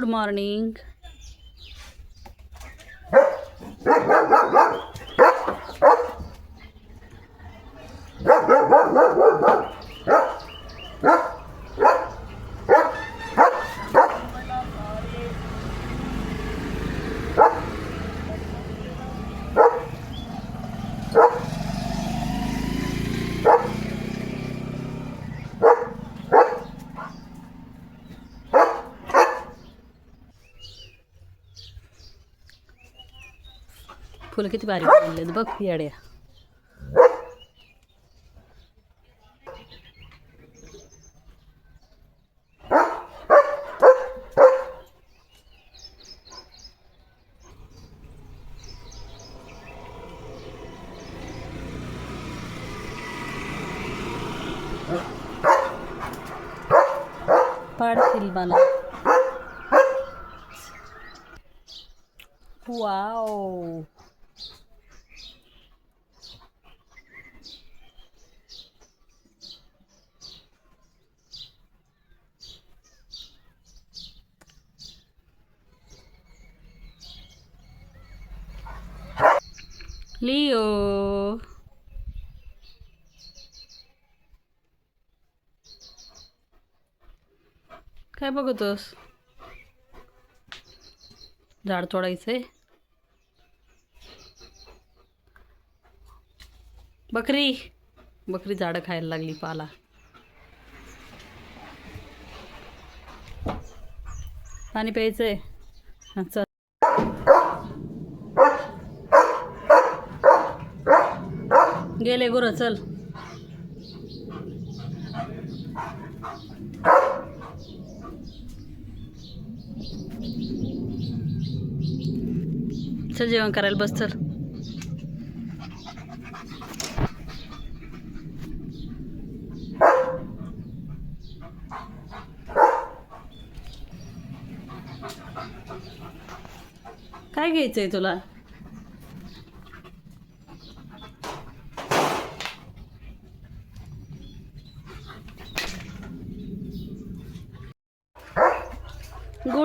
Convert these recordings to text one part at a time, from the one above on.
Good morning फुलं किती भारी बनलेत बघ येड्या पाडतील मला वाव लिओ काय बघतोस? झाड तोडायचंय. बकरी. बकरी झाडं खायला लागली पाला. पाणी प्यायचंय. हा, चल. गेले गुरं चल. चल जेवण करायला बस चल. काय घ्यायचंय तुला?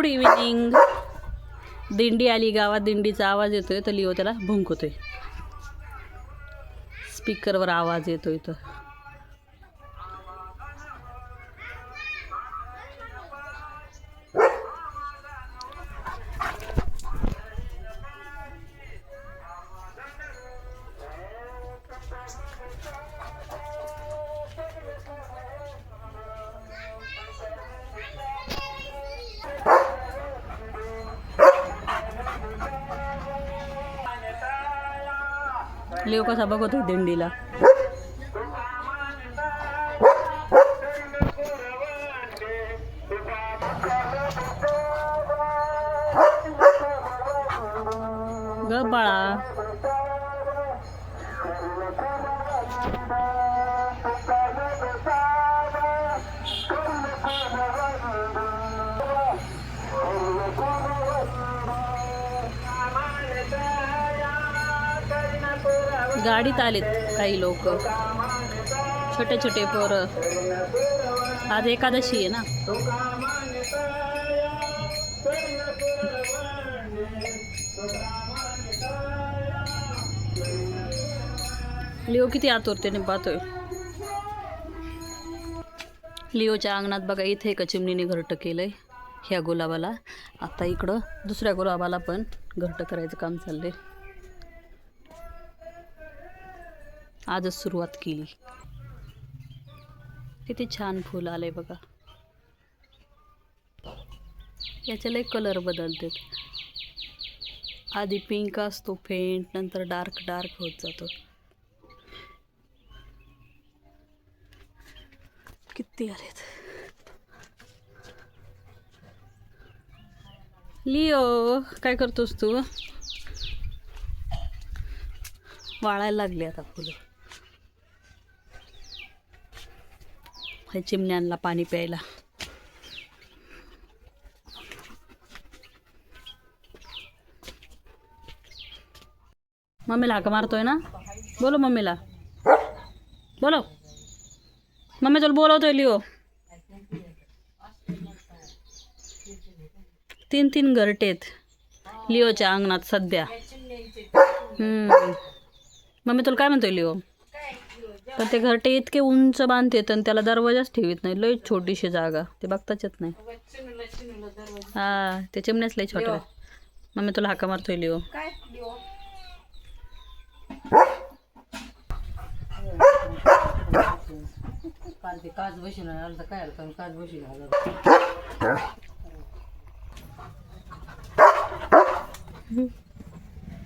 Good evening. दिंडी आली गावात दिंडीचा आवाज येतोय तर लिओ त्याला भुंकतोय. स्पीकरवर आवाज येतोय तर. लिओ कसा बघतोय दिंडीला गाडीत आलेत काही लोक. छोटे छोटे पोरं. आज एकादशी आहे ना. लिओ किती आतुरतेने पाहतोय. लिओच्या अंगणात बघा इथे एका चिमणीने घरटं केलंय ह्या गुलाबाला. आता इकडं दुसऱ्या गुलाबाला पण घरटं करायचं काम चाललंय. आजच सुरुवात केली. किती छान फुल आलंय बघा. याचे लय कलर बदलते आधी पिंक असतो फेंट नंतर डार्क डार्क होत जातो. किती आलेत. लिओ काय करतोस तू? वाळायला लागली आता फुलं. हे चिमण्यांना पाणी प्यायला. मम्मीला हाका मारतोय ना? बोलो मम्मीला. बोलो मम्मी तुला बोलवतोय लिओ. तीन तीन घरटेत लिओच्या अंगणात सध्या. हम्म. मम्मी तुला काय म्हणतोय लिओ? पण ते घरटे इतके उंच बांधतेत आणि त्याला दरवाजाच ठेवीत नाही. लय छोटीशी जागा. ते बघताच येत नाही. हा ते चिमण्याच लय छोटे आहेत. मम्मी तुला हाका मारतोय लिओ. काल ते काच बसून आलं तर काय आलं? कारण काच बसून आलं.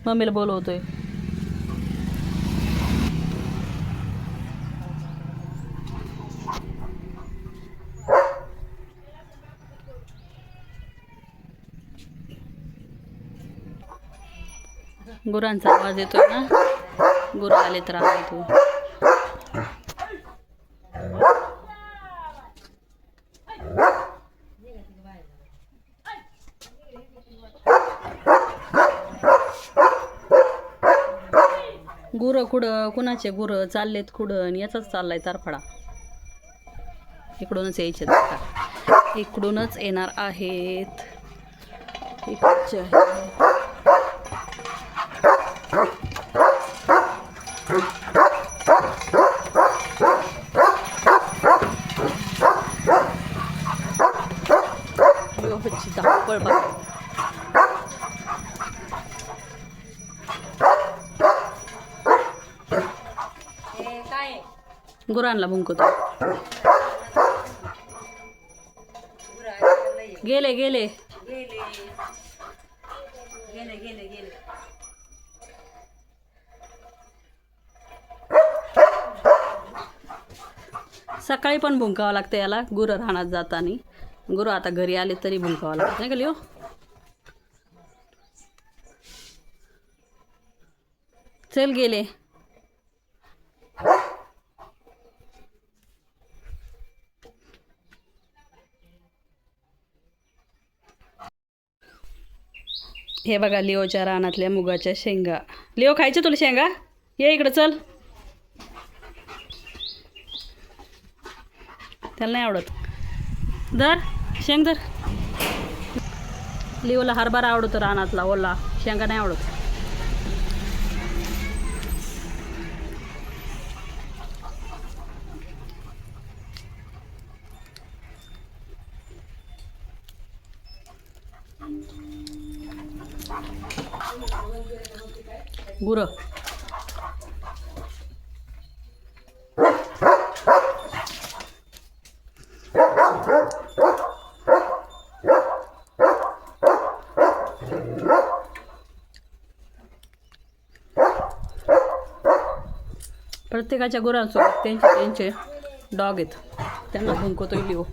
मम्मीला बोलवतोय. गुरांचा आवाज येतोय ना? गुरु आले तर आवाज येतो. गुरं कुठं? कुणाचे गुरं चाललेत कुठं? आणि याचाच चाललाय तारफडा. इकडूनच यायचे इकडूनच येणार आहेत. इकडचे आहे योची धावपळ बघा गुरांना भुंकतो गेले गेले गेले गेले. गेले सकाळी पण भुंकावं लागतं याला गुरं राहण्यात जाताना. गुरु आता घरी आले तरी भुंकावं लागत. नाही का लिओ? चल गेले. हे बघा लिओच्या रानातल्या मुगाच्या शेंगा. लिओ खायचे तुला शेंगा? ये इकडं चल. त्याला नाही आवडत. दर शेंग दर लिओला हरभरा आवडतो रानातला ओला. शेंगा नाही आवडत. गुरं. प्रत्येकाच्या गुरांसोबत त्यांचे त्यांचे डॉग आहेत. त्यांना भुंकवतोय लिओ.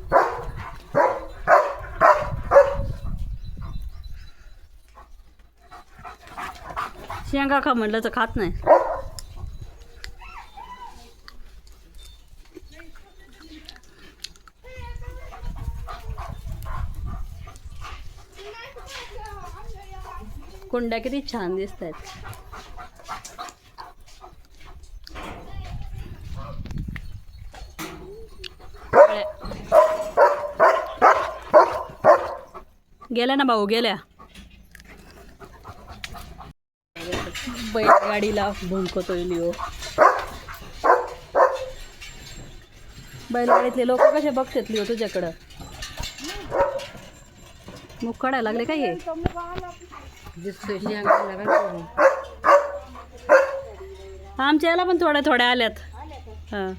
शेंगा खा म्हटलं तर खात नाही. कुंड्या किती छान दिसत आहेत गेल्या ना भाऊ गेल्या. बैलगाडीला भुंकतोय लिओ. बैलगाडीतले लोक कसे बघतात लिओ तुझ्याकडं? मुख काढायला लागले काय हे? आमच्या याला पण थोड्या थोड्या आल्यात. हां.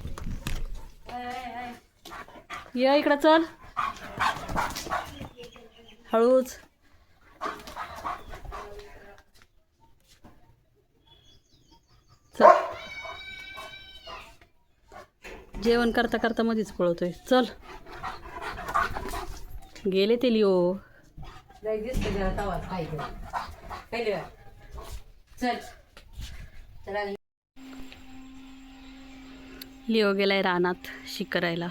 या इकडं चल. हळूच. जेवण करता करता मध्येच पळवतोय चल. गेले ते लिओ. लिओ गेलाय रानात शिकरायला.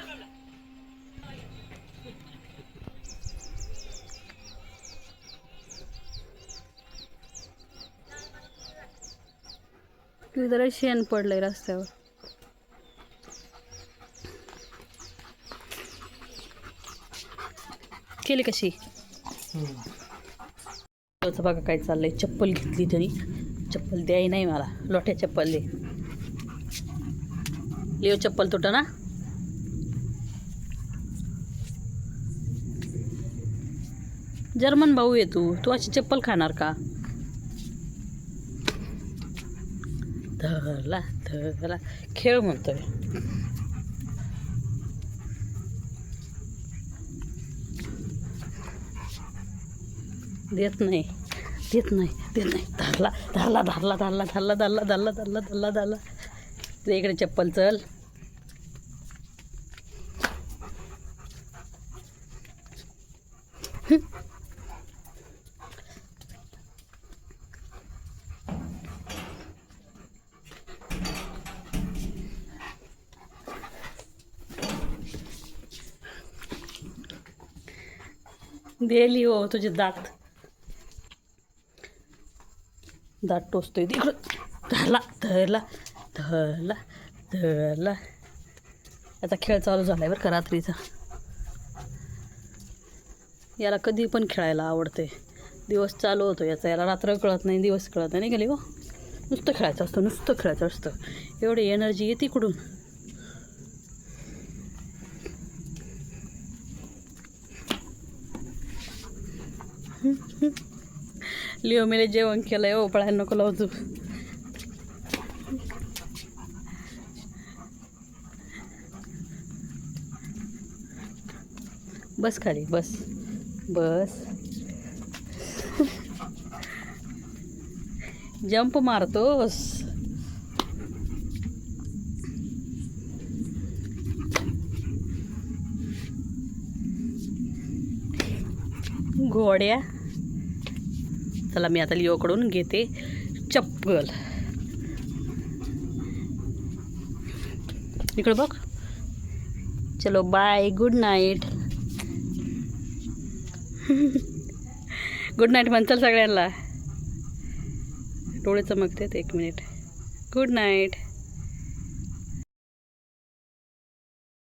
जरा शेण पडलंय रस्त्यावर. केली कशी? बघा काय चाललंय. चप्पल घेतली तरी चप्पल द्याय नाही मला. लोट्या चप्पल दे. लिओ चप्पल तुट ना? जर्मन भाऊ आहे तू. तू अशी चप्पल खाणार का? धरला धरला खेळ म्हणतोय. देत नाही देत नाही देत नाही. धरला धरला धरला धरला धरला धरला धरला धरला धरला धरला. ते इकडे चप्पल चल. दिली हो तुझे दात. दात टोचतोय. तिकडं धरला धरला धरला धरला. याचा खेळ चालू झाला आहे बरं का रात्रीचा. याला कधी पण खेळायला आवडते. दिवस चालू होतो याचा. याला रात्र कळत नाही दिवस कळत नाही गेली हो नुसतं खेळायचं असतं नुसतं खेळायचं असतं. एवढी एनर्जी येते कुठून? लिओ मेले जेवण केलंय ओ पळायला नको लावतो तू. बस खाली बस. बस. जंप मारतोस. घोड्या. चला मी आता लिओकडून घेते चप्पल. इकडं बघ. चलो bye good night good night म्हणताल सगळ्यांना. डोळे चमकतात एक मिनिट गुड नाईट